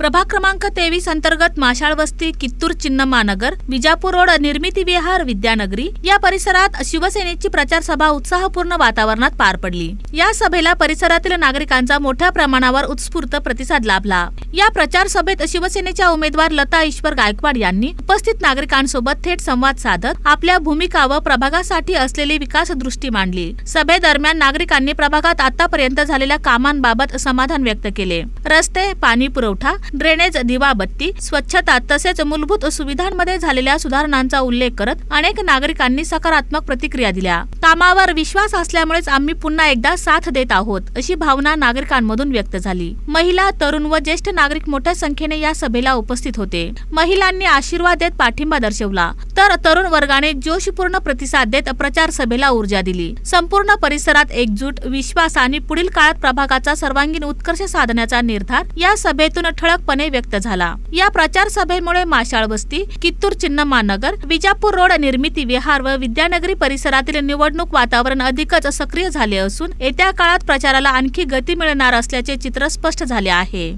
प्रभाग क्रमांक तेवीस अंतर्गत माशाळ वस्ती कित्तूर चिन्नमानगर विजापूर रोड निर्मिती विहार विद्यानगरी या परिसरात शिवसेनेची प्रचार सभा उत्साहपूर्ण वातावरणात पार पडली. या सभेला परिसरातील नागरिकांचा मोठ्या प्रमाणावर उत्स्फूर्त प्रतिसाद लाभला. या प्रचार सभेत शिवसेनेच्या उमेदवार लता ईश्वर गायकवाड यांनी उपस्थित नागरिकांसोबत थेट संवाद साधत आपल्या भूमिका व प्रभागासाठी असलेली विकास दृष्टी मांडली. सभेदरम्यान नागरिकांनी प्रभागात आतापर्यंत झालेल्या कामांबाबत समाधान व्यक्त केले. रस्ते पाणी पुरवठा ड्रेनेज दिवाबत्ती स्वच्छता तसेच मूलभूत सुविधांमध्ये झालेल्या सुधारणांचा उल्लेख करत अनेक नागरिकांनी सकारात्मक प्रतिक्रिया दिल्या. कामावर विश्वास असल्यामुळेच आम्ही पुन्हा एकदा साथ देत आहोत अशी भावना नागरिकांमधून व्यक्त झाली. महिला तरुण व ज्येष्ठ नागरिक मोठ्या संख्येने या सभेला उपस्थित होते. महिलांनी आशीर्वाद देत पाठिंबा दर्शवला. तर तरुण वर्गाने जोशपूर्ण प्रतिसाद देत प्रचार सभेला ऊर्जा दिली. संपूर्ण परिसरात एकजूट विश्वास आणि पुढील काळात प्रभागाचा सर्वांगीण उत्कर्ष साधण्याचा निर्धार या सभेतून ठळक ठळकपणे व्यक्त झाला. या प्रचार सभेमुळे माशाळ वस्ती कित्तूर चिन्नमानगर विजापूर रोड निर्मिती विहार व विद्यानगरी परिसरातील निवडणूक वातावरण अधिकच सक्रिय झाले असून येत्या काळात प्रचाराला आणखी गती मिळणार असल्याचे चित्र स्पष्ट झाले आहे.